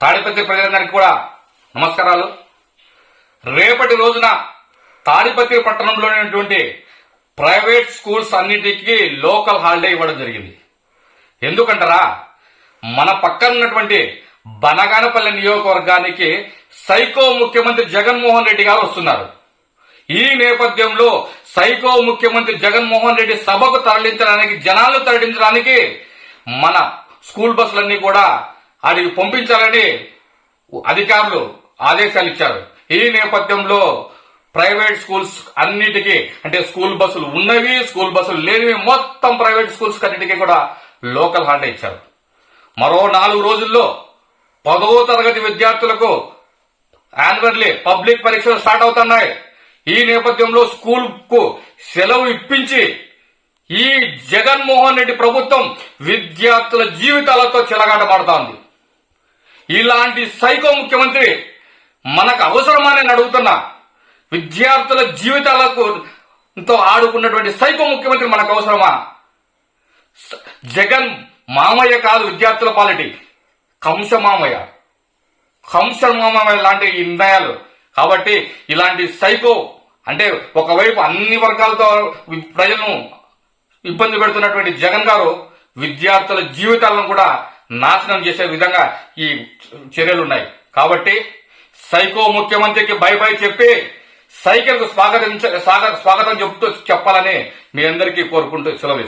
తాడిపత్రి ప్రజలందరికీ కూడా నమస్కారాలు. రేపటి రోజున తాడిపత్రి పట్టణంలోనేటువంటి ప్రైవేట్ స్కూల్స్ అన్నిటికీ లోకల్ హాలిడే ఇవ్వడం జరిగింది. ఎందుకంటారా? మన పక్కన ఉన్నటువంటి బనగానపల్లి నియోజకవర్గానికి సైకో ముఖ్యమంత్రి జగన్మోహన్ రెడ్డి గారు వస్తున్నారు. ఈ నేపథ్యంలో సైకో ముఖ్యమంత్రి జగన్మోహన్ రెడ్డి సభకు తరలించడానికి జనాలు తరలించడానికి మన స్కూల్ బస్సులన్నీ కూడా అడిగి పంపించాలని అధికారులు ఆదేశాలు ఇచ్చారు. ఈ నేపథ్యంలో ప్రైవేట్ స్కూల్స్ అన్నిటికీ అంటే స్కూల్ బస్సులు ఉన్నవి స్కూల్ బస్సులు లేనివి మొత్తం ప్రైవేట్ స్కూల్స్ అన్నిటికీ కూడా లోకల్ హాలిడే ఇచ్చారు. మరో నాలుగు రోజుల్లో పదో తరగతి విద్యార్థులకు యాన్యువల్లీ పబ్లిక్ పరీక్షలు స్టార్ట్ అవుతున్నాయి. ఈ నేపథ్యంలో స్కూల్కు సెలవు ఇప్పించి ఈ జగన్మోహన్ రెడ్డి ప్రభుత్వం విద్యార్థుల జీవితాలతో చెలగాటమాడుతోంది. ఇలాంటి సైకో ముఖ్యమంత్రి మనకు అవసరమని నేను అడుగుతున్నా. విద్యార్థుల జీవితాలకు తో ఆడుకున్నటువంటి సైకో ముఖ్యమంత్రి మనకు అవసరమా? జగన్ మామయ్య కాదు విద్యార్థుల పాలిటీ. కంస మామయ్య. కంస మామయ్య లాంటి నిర్ణయాలు. కాబట్టి ఇలాంటి సైకో అంటే ఒకవైపు అన్ని వర్గాలతో ప్రజలను ఇబ్బంది పెడుతున్నటువంటి జగన్ గారు విద్యార్థుల జీవితాలను కూడా నాశనం చేసే విధంగా ఈ చర్యలు ఉన్నాయి కాబట్టి సైకో ముఖ్యమంత్రికి బై బై చెప్పి సైకిల్కు స్వాగతించ స్వాగ- స్వాగతం చెప్తూ చెప్పాలని మీ అందరికీ కోరుకుంటూ సెలవు